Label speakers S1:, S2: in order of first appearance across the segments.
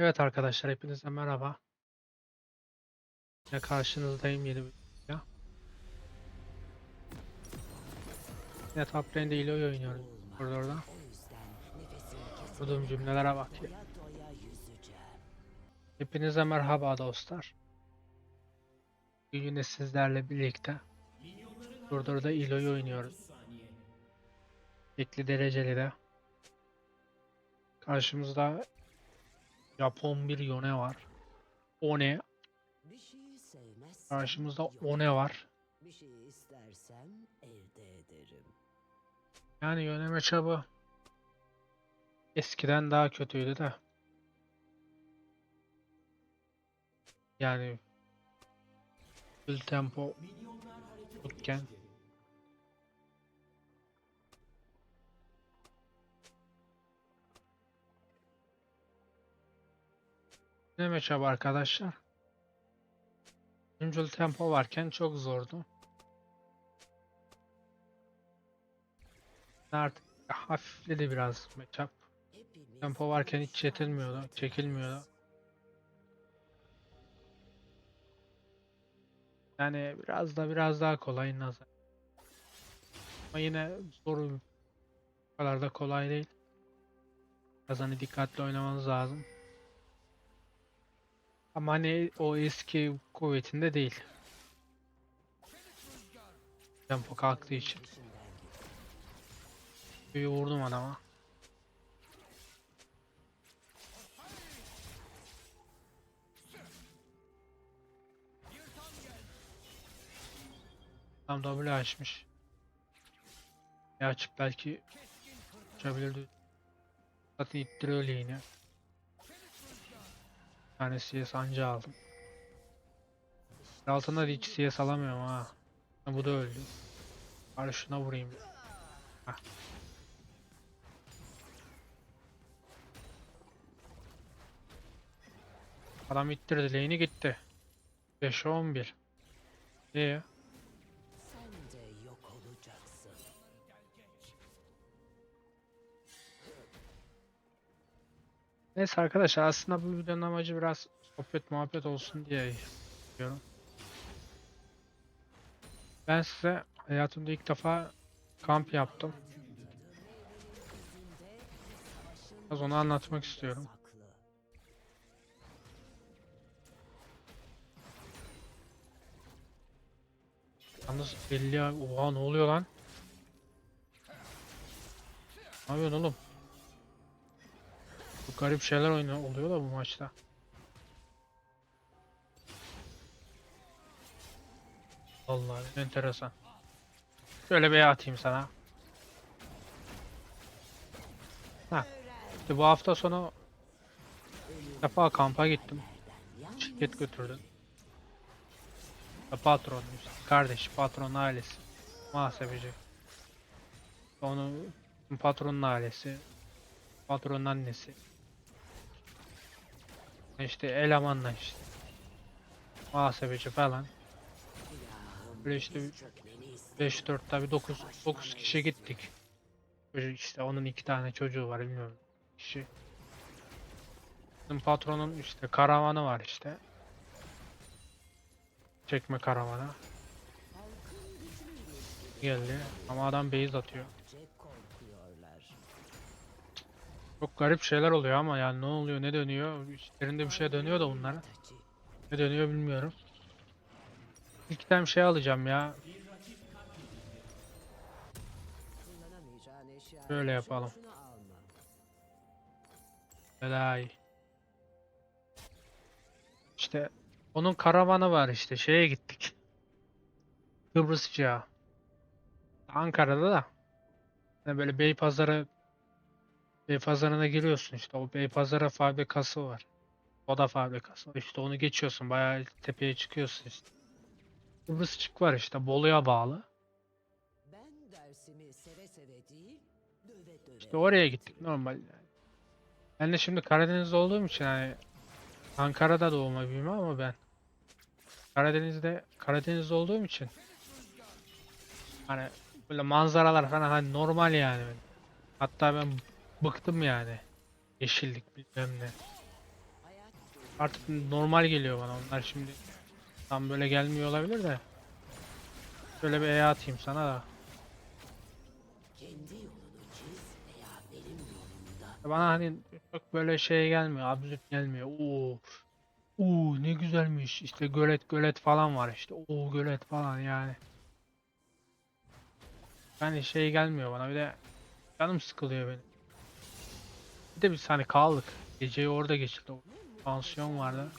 S1: Evet arkadaşlar hepinize merhaba. Yine karşınızdayım yeni bir video. Yine top lane'de Iloy oynuyoruz burada orada. Kurduğum cümlelere bak ya. Hepinize merhaba dostlar. Bugün yine sizlerle birlikte burada orada Iloy oynuyoruz. Ekli dereceli de. Karşımızda Japon bir Yone var. One. Karşımızda. One var.
S2: Bir şeyi istersen elde ederim.
S1: Yani Yone matchup'ı eskiden daha kötüydü de. Yani full tempo tutken ne matchup arkadaşlar? Üçüncül tempo varken çok zordu. Artık hafifledi biraz.
S2: Hepimiz
S1: Tempo varken hiç
S2: şansa
S1: çekilmiyordu. Yani biraz da biraz daha kolay nazar. Ama yine zor bu kadar da kolay değil. Biraz hani dikkatli oynamanız lazım. Ama hani o eski kuvvetinde değil. Tempo kalktığı için. Bir vurdum adama. Tam W açmış. Ya açık belki uçabilirdi. Zaten ittiriyor lane'i. Tane CS anca aldım. Altında da hiç CS alamıyorum ha. Bu da öldü. Bari şuna vurayım. Hah. Adam ittirdi lane'i gitti. 5'e 11. İyi. Neyse arkadaşlar aslında bu videonun amacı biraz sohbet muhabbet olsun diye yapıyorum. Ben size hayatımda ilk defa kamp yaptım. Biraz onu anlatmak istiyorum. Yalnız belli ya. Oha ne oluyor lan? Ne yapıyorsun oğlum? Çok garip şeyler oluyor da bu maçta. Vallahi enteresan. Şöyle bir atayım sana. Ha. İşte bu hafta sonu defa kampa gittim. Şirket götürdü. Ya Patron, işte kardeş, patronun ailesi, muhasebeci. Onun patronun ailesi, patronun annesi. İşte elemanla işte. Muhasebeci falan. Böyle işte
S2: diz çökmeni ister.
S1: 5 4 tabi 9 9 kişi gittik. Çocuk işte onun iki tane çocuğu var bilmiyorum. Kişi. Bizim patronun işte karavanı var işte. Çekme
S2: ilgili
S1: Geldi ama adam base atıyor. Çok garip şeyler oluyor ama yani ne oluyor ne dönüyor içlerinde bir şey dönüyor da bunlara. Ne dönüyor bilmiyorum. İlk tane şey alacağım ya. Şöyle yapalım. Belay. İşte onun karavanı var işte şeye gittik. Kıbrısça. Ankara'da da. Yani böyle Beypazarı Beypazarı'na giriyorsun işte o Beypazarı fabrikası var. Oda fabrikası. İşte onu geçiyorsun bayağı tepeye çıkıyorsun işte. Kıbrısçık var işte Bolu'ya bağlı.
S2: Ben dersimi seve seve değil, döve döve.
S1: İşte oraya gittik normal yani. Ben de şimdi Karadeniz'de olduğum için hani Ankara'da doğma büyüme ama ben Karadeniz'de Karadeniz'de olduğum için hani böyle manzaralar falan hani normal yani. Hatta ben bıktım yani. Yeşillik bilmem ne. Artık normal geliyor bana onlar şimdi. Tam böyle gelmiyor olabilir de. Şöyle bir E atayım sana da. Bana hani çok böyle şey gelmiyor, absürt gelmiyor. Oo. Oo ne güzelmiş. İşte gölet gölet falan var işte. Oo gölet falan yani. Yani şey gelmiyor bana bir de canım sıkılıyor benim. De biz hani kaldık. Geceyi orada geçirdik. Pansiyon vardı.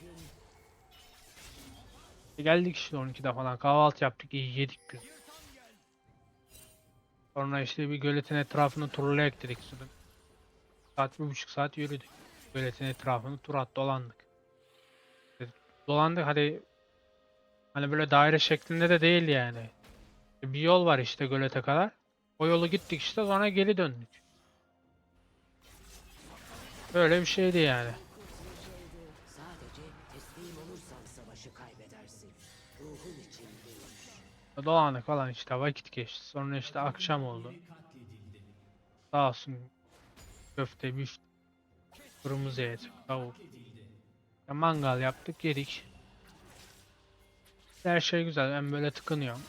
S1: E geldik işte 12'de falan kahvaltı yaptık iyi yedik gün. Sonra işte bir göletin etrafını turlayak dedik. Saat bir buçuk saat yürüdük. Göletin etrafını tur at dolandık. E, Dolandık hadi hani böyle daire şeklinde de değil yani. Bir yol var işte gölete kadar. O yolu gittik işte sonra geri döndük. Böyle bir şeydi yani. Dolandık falan işte vakit geçti. Sonra işte akşam oldu. Sağ olsun köfte, büfte, kırmızı et, tavuk. Ya mangal yaptık yedik. Her şey güzel. Ben böyle tıkınıyorum.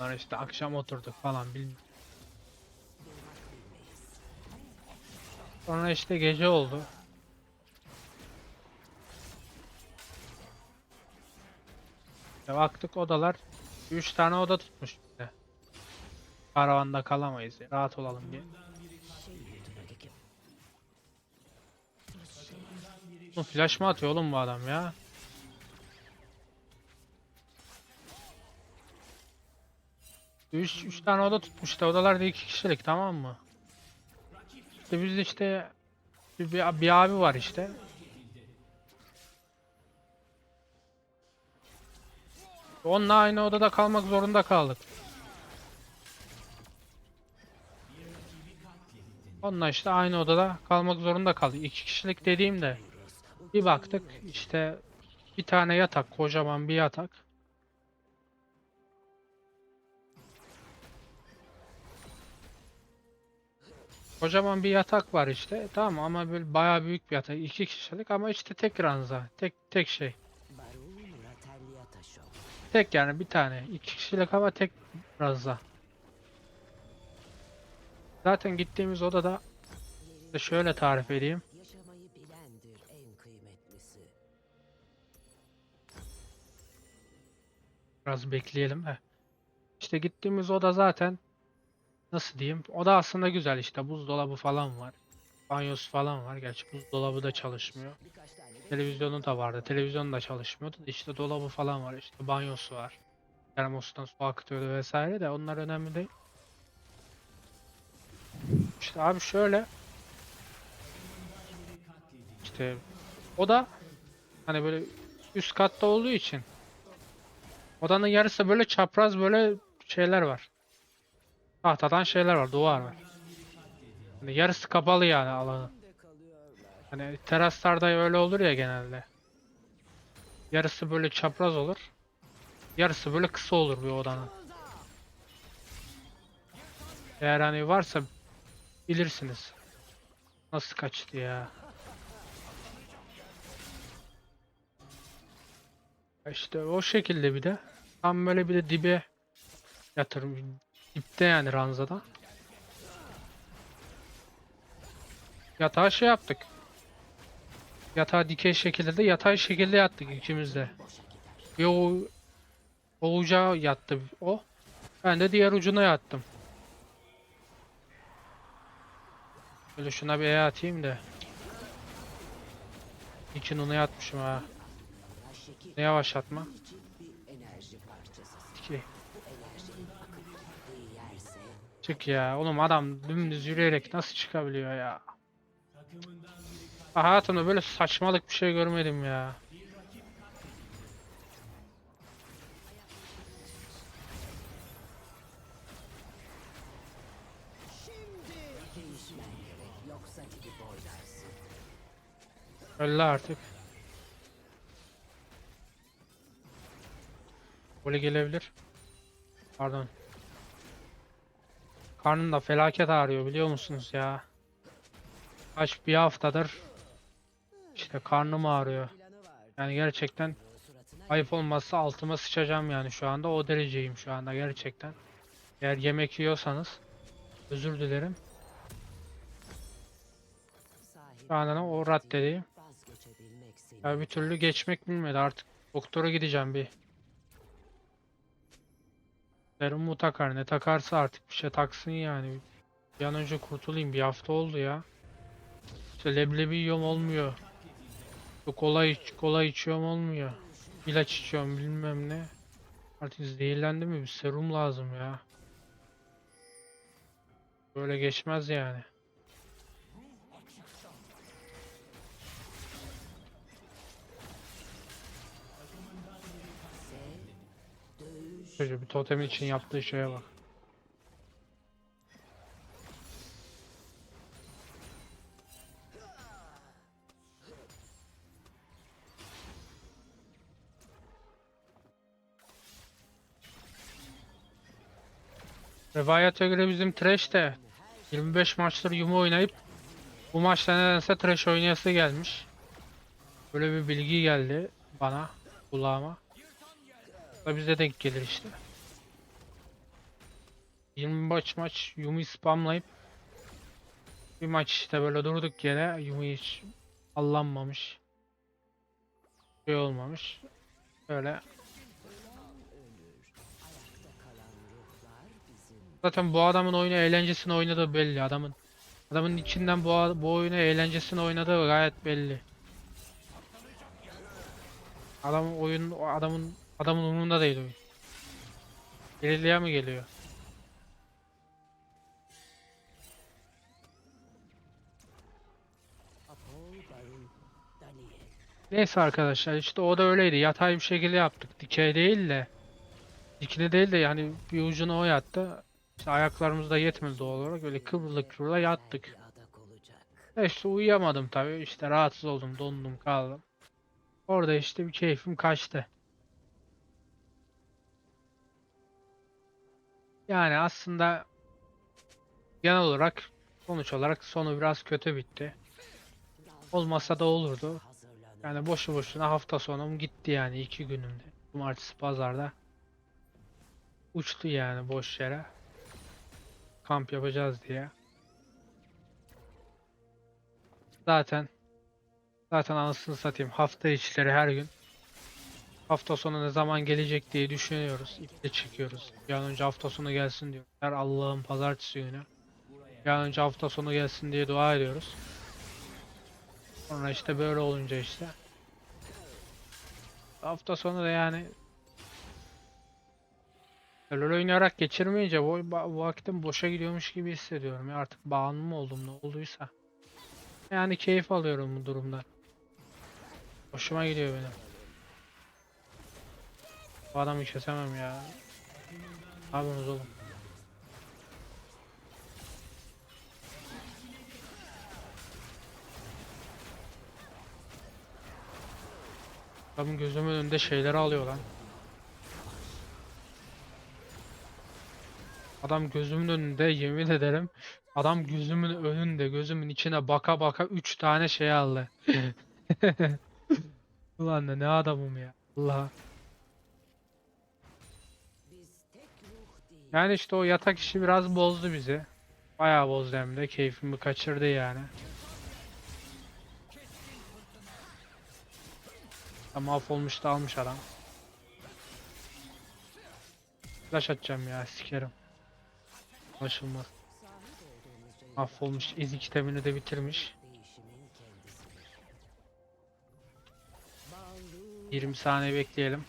S1: Sonra işte akşam oturduk falan bilmem. Sonra işte gece oldu. Ya baktık odalar 3 tane oda tutmuş bize. Karavanda kalamayız ya, rahat olalım diye. Bu flash mı atıyor oğlum bu adam ya? Üç, üç tane oda tutmuş da odalarda iki kişilik tamam mı? İşte biz işte bir, bir, bir abi var işte. Onunla aynı odada kalmak zorunda kaldık. Onunla işte aynı odada kalmak zorunda kaldık. İki kişilik dediğimde bir baktık işte bir tane yatak, kocaman bir yatak. Kocaman bir yatak var işte. Tamam ama böyle bayağı büyük bir yatak. iki kişilik ama işte tek ranza. Tek tek şey. Tek yani bir tane. iki kişilik ama tek ranza. Zaten gittiğimiz odada da şöyle tarif edeyim. Biraz bekleyelim de. İşte gittiğimiz oda zaten nasıl diyeyim? Oda aslında güzel işte. Buzdolabı falan var. Banyosu falan var. Gerçi buzdolabı da çalışmıyor. Televizyonu da vardı. Televizyon da çalışmıyordu. da İşte dolabı falan var. İşte banyosu var. Termostan su akıtıyordu vesaire de onlar önemli değil. İşte abi şöyle. İşte o da hani böyle üst katta olduğu için odanın yarısı böyle çapraz böyle şeyler var. Tahtadan şeyler var, duvar var. Hani yarısı kapalı yani
S2: kalıyorlar.
S1: Hani teraslarda öyle olur ya genelde. Yarısı böyle çapraz olur. Yarısı böyle kısa olur bir odanın. Eğer hani varsa bilirsiniz. Nasıl kaçtı ya. İşte o şekilde bir de. Tam böyle bir de dibe yatır. Dipte yani ranzada. Yatağa şey yaptık. Yatağa dikey şekilde de yatay şekilde yattık ikimiz de. Bir o, uca yattı o. Ben de diğer ucuna yattım. Böyle şuna bir E atayım da. İki nunu yatmışım ha. Ne yavaşlatma.
S2: için bir enerji parçası.
S1: İki.
S2: Bu enerjinin akıp gittiği yerse
S1: Çık ya. Oğlum adam dümdüz yürüyerek nasıl çıkabiliyor ya? Hayatımda böyle saçmalık bir şey görmedim ya. Öyle artık. Böyle gelebilir. Pardon. Karnım da felaket ağrıyor biliyor musunuz ya? Kaç bir haftadır işte karnım ağrıyor. Yani gerçekten ayıp olmazsa altıma sıçacağım yani şu anda o dereceyim şu anda gerçekten. Eğer yemek yiyorsanız özür dilerim. Şu anda o raddedeyim. Ya bir türlü geçmek bilmedi artık. Doktora gideceğim bir. Serum mu takar ne takarsa artık bir şey taksın yani. Bir an önce kurtulayım bir hafta oldu ya. İşte leblebi yiyorum olmuyor. Kola, iç, kola içiyorum olmuyor. İlaç içiyorum bilmem ne. Artık zehirlendim mi bir serum lazım ya. Böyle geçmez yani. Çocuğu bir totem için yaptığı şeye bak. Rivayete göre bizim Thresh de 25 maçtır Yumu oynayıp bu maçta nedense Thresh oynayası gelmiş. Böyle bir bilgi geldi bana kulağıma. Da bize denk gelir işte. 25 maç Yumi spamlayıp bir maç işte böyle durduk yere Yumi hiç allanmamış. Şey olmamış. Böyle zaten bu adamın oyunu eğlencesini oynadığı belli adamın. Adamın içinden bu, bu oyunu eğlencesini oynadığı gayet belli. Adamın oyun adamın adamın umurunda değil oyun. Geriliğe mi geliyor? Neyse arkadaşlar işte o da öyleydi. Yatay bir şekilde yaptık. Dikey değil de. Dikine değil de yani bir ucuna o yattı. İşte ayaklarımız da yetmedi doğal olarak. Öyle kıvrıla kıvrıla yattık.
S2: olacak.
S1: E işte uyuyamadım tabii. İşte rahatsız oldum, dondum, kaldım. Orada işte bir keyfim kaçtı. Yani aslında genel olarak sonuç olarak sonu biraz kötü bitti. Olmasa da olurdu. Yani boşu boşuna hafta sonum gitti yani iki günümde. Cumartesi pazarda. Uçtu yani boş yere. Kamp yapacağız diye. Zaten zaten anasını satayım hafta içleri her gün hafta sonu ne zaman gelecek diye düşünüyoruz. İple çıkıyoruz. Bir an önce hafta sonu gelsin diyor. Her Allah'ın pazartesi günü. Bir an önce hafta sonu gelsin diye dua ediyoruz. Sonra işte böyle olunca işte. Hafta sonu da yani LoL oynayarak geçirmeyince bu, bu vakitim boşa gidiyormuş gibi hissediyorum ya artık bağımlı oldum ne olduysa. Yani keyif alıyorum bu durumdan. Hoşuma gidiyor benim. Bu adamı kesemem ya. Yapıyorsunuz oğlum? Adamın gözümün önünde şeyleri alıyor lan. Adam gözümün önünde yemin ederim. Adam gözümün önünde gözümün içine baka baka 3 tane şey aldı. Ulan ne adamım ya. Allah. Yani işte o yatak işi biraz bozdu bizi. Bayağı bozdu hem de keyfimi kaçırdı yani. Ama mahvolmuş da almış adam. Flash atacağım ya sikerim. Anlaşılmaz. Mahvolmuş ezik kitabını de bitirmiş.
S2: değişimin kendisi. Bağlı
S1: 20 saniye bekleyelim.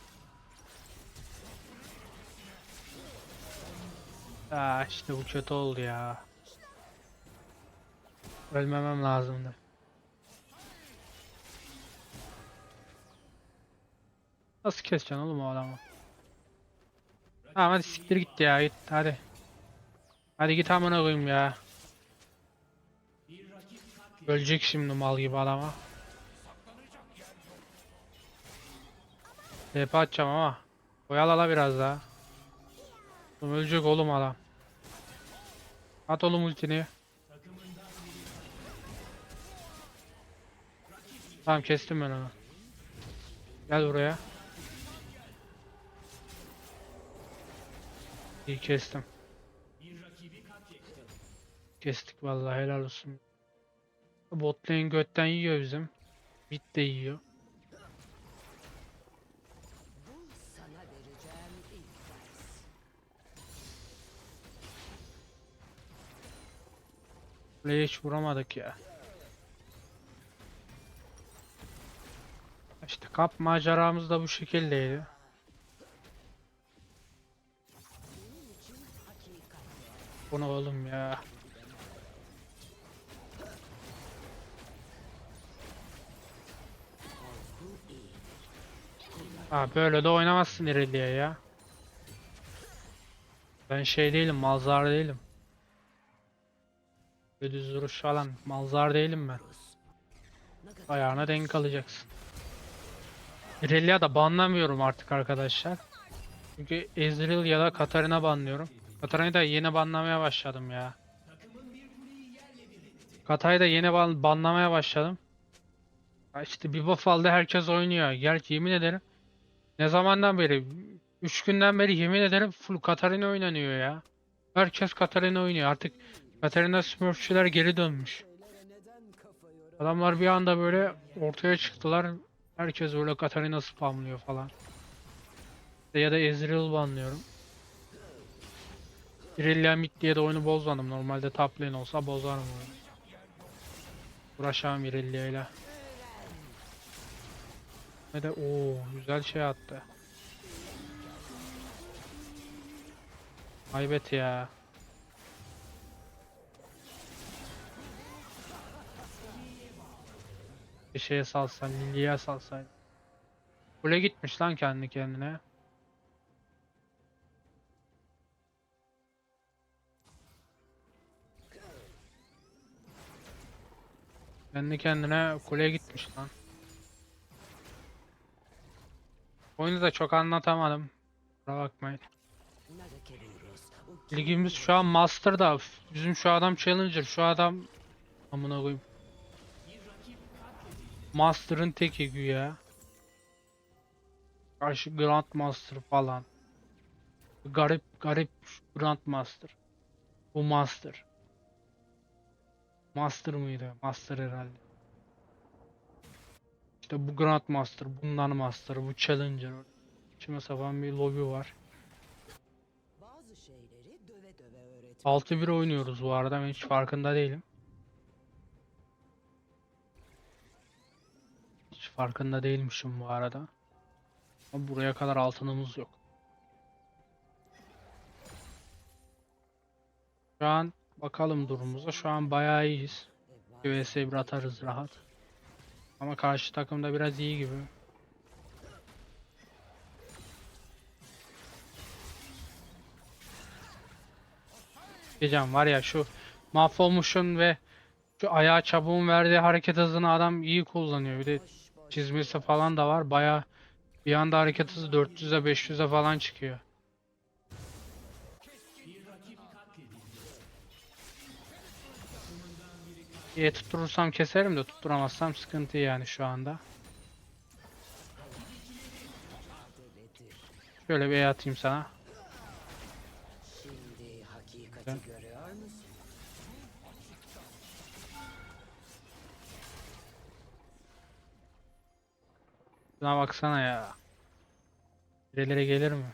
S1: Aa işte bu kötü oldu ya. Ölmemem lazımdı. Nasıl keseceksin oğlum o adamı? Tamam hadi siktir git ya git hadi. Hadi git amına koyayım ya. Ölecek şimdi mal gibi adama. TP atacağım ama. Oyalala biraz daha. Ölecek oğlum adam. At oğlum ultini. Tamam kestim ben onu. Gel buraya. İyi kestim. Kestik vallahi helal olsun. Bot götten yiyor bizim. Mid de yiyor. Kuleye hiç vuramadık ya. İşte kap maceramız da bu şekildeydi.
S2: Benim için hakikat değer.
S1: Bu ne oğlum ya. Ha böyle de oynamazsın Irelia ya. Ben şey değilim, malzar değilim. Böyle düz duruş falan, malzar değilim ben. Ayağına denk alacaksın. Irelia da banlamıyorum artık arkadaşlar. Çünkü Ezreal ya da Katarina banlıyorum. Katarina'yı da yeni banlamaya başladım ya. Katay'ı da yeni ban banlamaya başladım. Ya İşte bir buff aldı herkes oynuyor. Gerçi yemin ederim. Ne zamandan beri? 3 günden beri yemin ederim full Katarina oynanıyor ya. Herkes Katarina oynuyor. Artık Katarina Smurfçüler geri dönmüş. Adamlar bir anda böyle ortaya çıktılar. Herkes böyle Katarina spamlıyor falan. Ya da Ezreal banlıyorum. Irelia mid diye de oyunu bozmadım. Normalde top lane olsa bozarım oyunu. Uğraşamam Irelia ile. Ve de ooo güzel şey attı. Kaybet ya. Bir şeye salsan, Lily'ye salsan. Kule gitmiş lan kendi kendine. Kendi kendine kule gitmiş lan. Oyunu da çok anlatamadım. Kusura bakmayın. Ligimiz şu an Master'da. Bizim şu adam Challenger. Şu adam amına koyayım. Master'ın teki güya. Karşı Grandmaster falan. Garip garip Grandmaster. Bu Master. Master mıydı? Master herhalde. İşte bu Grandmaster, bundan Master, bu Challenger. İçime sapan bir lobi var.
S2: bazı şeyleri döve döve öğret.
S1: 6-1 oynuyoruz bu arada ben hiç farkında değilim. Farkında değilmişim bu arada. Ama buraya kadar altınımız yok. Şu an bakalım durumumuza. Şu an bayağı iyiyiz. vs 1 atarız rahat. Ama karşı takımda biraz iyi gibi. Diyeceğim var ya şu mahvolmuşun ve şu ayağı çabuğun verdiği hareket hızını adam iyi kullanıyor. Bir de çizmesi falan da var. Baya bir anda hareket hızı 400'e 500'e falan çıkıyor. İyi tutturursam keserim de tutturamazsam sıkıntı yani şu anda. Şöyle bir E atayım sana. Buna baksana ya. Birileri gelir mi?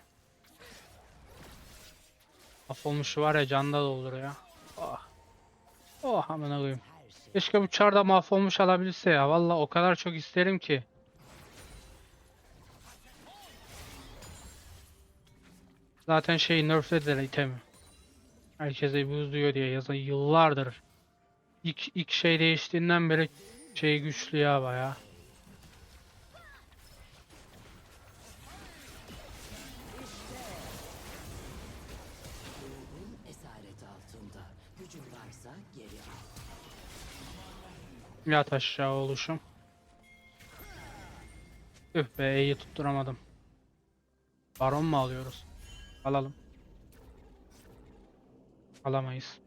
S1: Mahvolmuşu var ya canda doldur ya. Oh. Oh amına koyayım. Keşke bu çar da mahvolmuş alabilse ya. Valla o kadar çok isterim ki. Zaten şey nerflediler itemi. Herkese buz diyor diye yazın yıllardır. İlk, ilk şey değiştiğinden beri şey güçlü ya baya. Yat aşağı oluşum. Üh be E'yi tutturamadım. Baron mu alıyoruz? Alalım. Alamayız.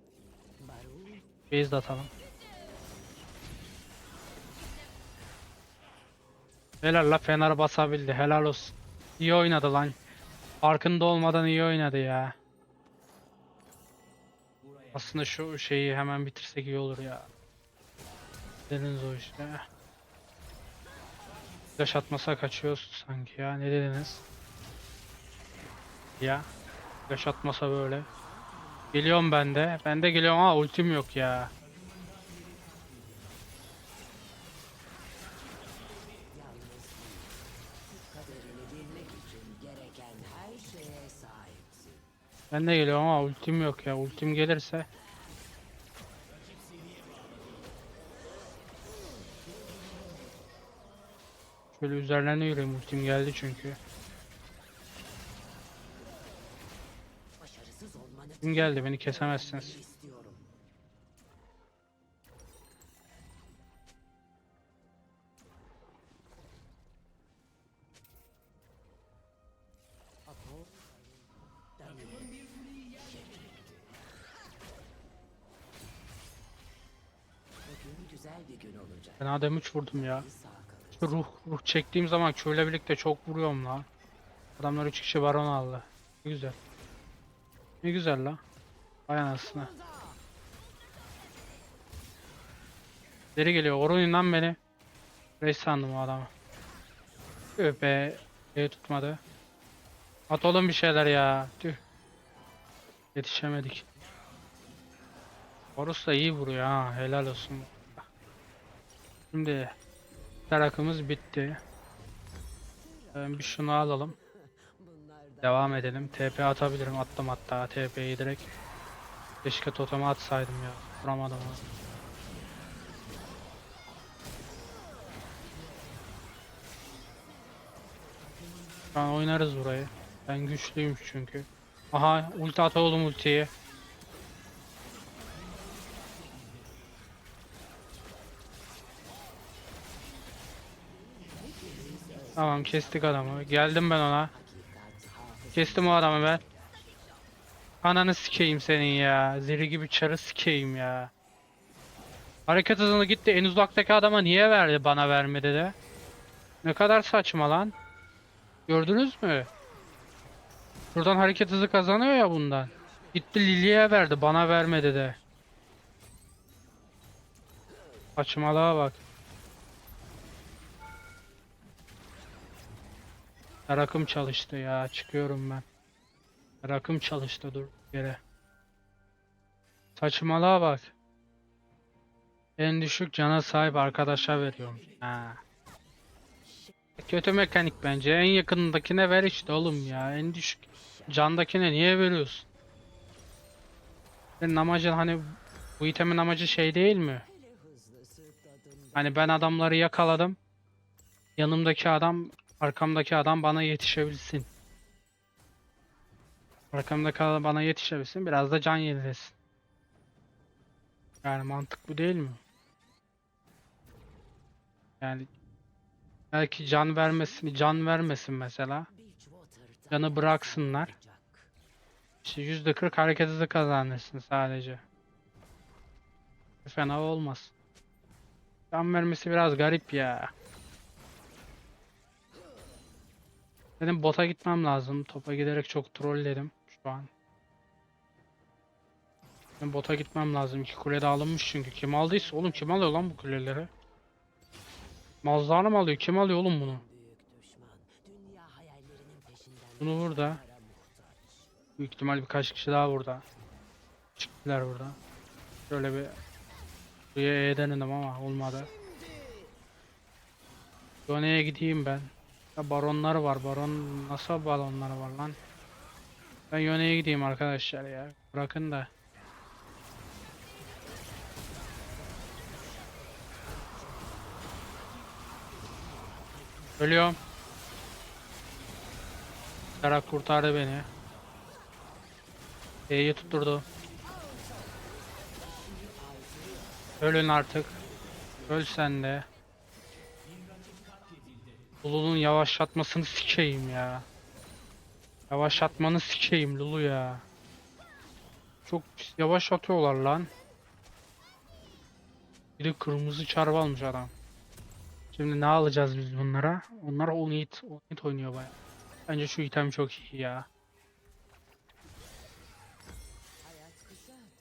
S1: Base de atalım. Helal la Fener basabildi. Helal olsun. İyi oynadı lan. Farkında olmadan iyi oynadı ya. Aslında şu şeyi hemen bitirsek iyi olur ya. Dediniz o işte. Flash atmasa kaçıyoruz sanki ya. Ne dediniz? Ya. Flash atmasa böyle. Geliyorum ben de. Ben de geliyorum ama ultim yok ya. Ben de geliyorum ama ultim yok ya. Ultim gelirse. Şöyle üzerlerine yürüyeyim. Ultim geldi çünkü. Ultim geldi. Beni kesemezsiniz. Ben adam 3 vurdum ya. Ruh, ruh çektiğim zaman Q'yla birlikte çok vuruyorum la. Adamlar 3 kişi baron aldı. Ne güzel. Ne güzel la. Vay anasını. Deri geliyor. Orun lan beni. Reis sandım o adamı. Tüh be. E tutmadı. At oğlum bir şeyler ya. Tüh. Yetişemedik. Horus da iyi vuruyor ha. Helal olsun. Şimdi Tarakımız bitti. Ben bir şunu alalım. Devam edelim. TP atabilirim. Attım hatta TP'yi direkt. Keşke totemi atsaydım ya. Vuramadım onu. Şu an oynarız burayı. Ben güçlüyüm çünkü. Aha ulti at ultiyi. Tamam kestik adamı. Geldim ben ona. Kestim o adamı ben. Ananı sikeyim senin ya. Zeri gibi çarı sikeyim ya. Hareket hızını gitti. En uzaktaki adama niye verdi bana vermedi de? Ne kadar saçma lan. Gördünüz mü? Buradan hareket hızı kazanıyor ya bundan. Gitti Lily'ye verdi bana vermedi de. Saçmalığa bak. Rakım çalıştı ya. Çıkıyorum ben. Rakım çalıştı dur yere. Saçmalığa bak. En düşük cana sahip arkadaşa veriyorum. Ha. Kötü mekanik bence. En yakındakine ver işte oğlum ya. En düşük candakine niye veriyorsun? Senin amacın hani bu itemin amacı şey değil mi? Hani ben adamları yakaladım. Yanımdaki adam, arkamdaki adam bana yetişebilsin. Arkamdaki adam bana yetişebilsin. Biraz da can yenilesin. Yani mantık bu değil mi? Yani belki can vermesin, can vermesin mesela. Canı bıraksınlar. İşte %40 hareket hızı kazanırsın sadece. Fena olmaz. Can vermesi biraz garip ya. Benim bota gitmem lazım. Topa giderek çok trolledim şu an. Benim bota gitmem lazım. İki kule de alınmış çünkü. Kim aldıysa oğlum kim alıyor lan bu kuleleri? Mazlarım alıyor. Kim alıyor oğlum bunu? Bunu vur da.
S2: para muhtaç.
S1: Büyük ihtimal birkaç kişi daha burada. Çıktılar burada. Şöyle bir buraya E denedim ama olmadı. Yone'ye gideyim ben. Baronlar var. Baron nasıl balonlar var lan? Ben Yone'ye gideyim arkadaşlar ya. Bırakın da. Ölüyorum. Serap kurtardı beni. E'yi tutturdu. Ölün artık. Öl sen de. Lulu'nun yavaşlatmasını sikeyim ya. Yavaşlatmanı sikeyim Lulu ya. Çok pis yavaşlatıyorlar lan. Bir de kırmızı çarpı almış adam. Şimdi ne alacağız biz bunlara? Onlar Onit, Onit oynuyor baya. Bence şu item çok iyi ya.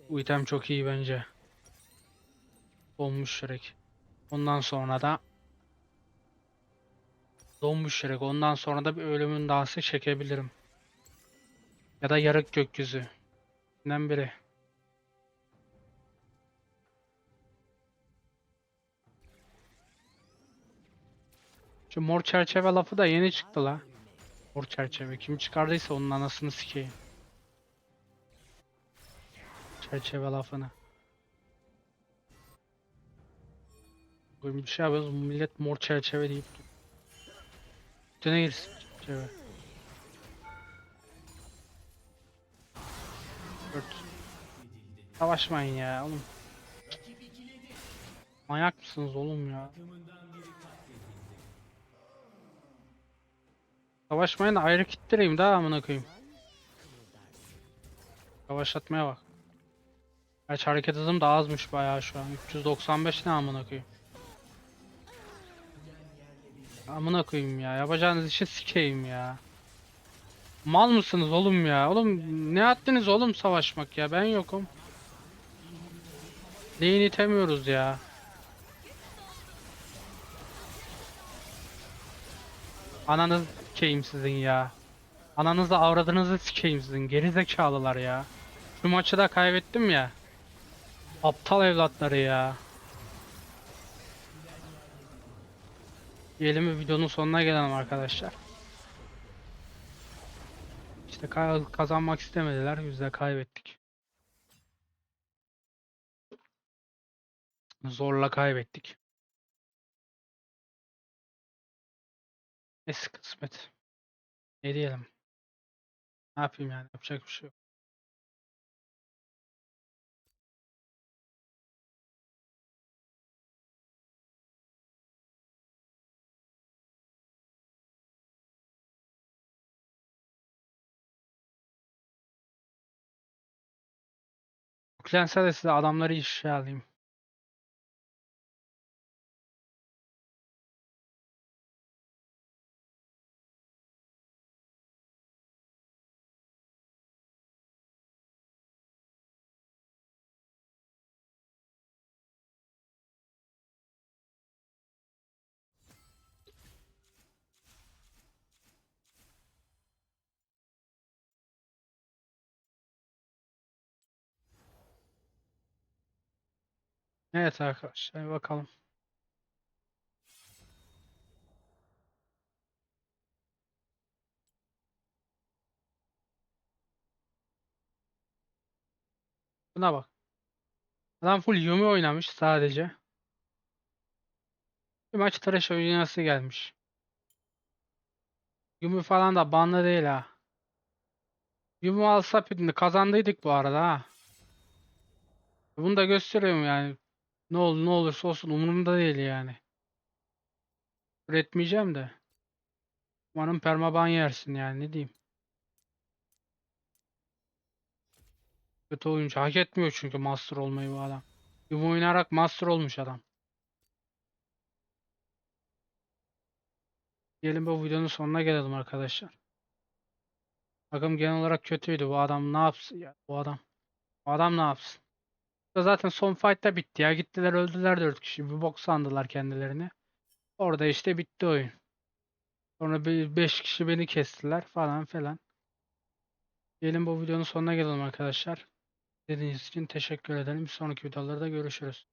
S1: Bu item çok iyi bence. Donmuş Shrek. Ondan sonra da Donmuş Shrek. Ondan sonra da bir ölümün dansı çekebilirim. Ya da yarık gökyüzü. İkisinden biri. Şu mor çerçeve lafı da yeni çıktı la. Mor çerçeve. Kim çıkardıysa onun anasını sikeyim. Çerçeve lafını. Bugün bir şey yapıyoruz. Millet mor çerçeve deyip. Üstüne girsin çerçeve. Dört. Savaşmayın ya oğlum. Manyak mısınız oğlum ya? Savaşmayın da ayrı kittireyim daha amına koyayım. Yavaşlatmaya bak. Gerçi hareket hızım da azmış bayağı şu an. 395 ne amına koyayım. Amına koyayım ya. Yapacağınız işi sikeyim ya. Mal mısınız oğlum ya? Oğlum ne attınız oğlum savaşmak ya? Ben yokum. Neyin itemiyoruz ya? Ananız sikeyim sizin ya. Ananızı avradınızı sikeyim sizin. Geri zekalılar ya. Şu maçı da kaybettim ya. Aptal evlatları ya. Diyelim ve videonun sonuna gelelim arkadaşlar. İşte ka- kazanmak istemediler. Biz de kaybettik. Zorla kaybettik. Neyse kısmet. Ne diyelim. Ne yapayım yani yapacak bir şey yok. Yüklense size adamları işe alayım. Evet arkadaşlar bakalım. Buna bak. Adam full Yumi oynamış sadece. Bir maç tıraş oynayası gelmiş. Yumi falan da banlı değil ha. Yumi alsa kazandıydık bu arada ha. Bunu da gösteriyorum yani. Ne olur ne olursa olsun umurumda değil yani. Üretmeyeceğim de. Umarım permaban yersin yani ne diyeyim. Kötü oyuncu. Hak etmiyor çünkü master olmayı bu adam. Yum oynayarak master olmuş adam. Gelin bu videonun sonuna gelelim arkadaşlar. Bakın genel olarak kötüydü. Bu adam ne yapsın ya? Bu adam. Bu adam ne yapsın? Da Zaten son fight'ta bitti ya. Gittiler öldüler 4 kişi. Bir bok sandılar kendilerini. Orada işte bitti oyun. Sonra 5 kişi beni kestiler falan filan. Gelin bu videonun sonuna gelelim arkadaşlar. Dediğiniz için teşekkür ederim. Bir sonraki videolarda görüşürüz.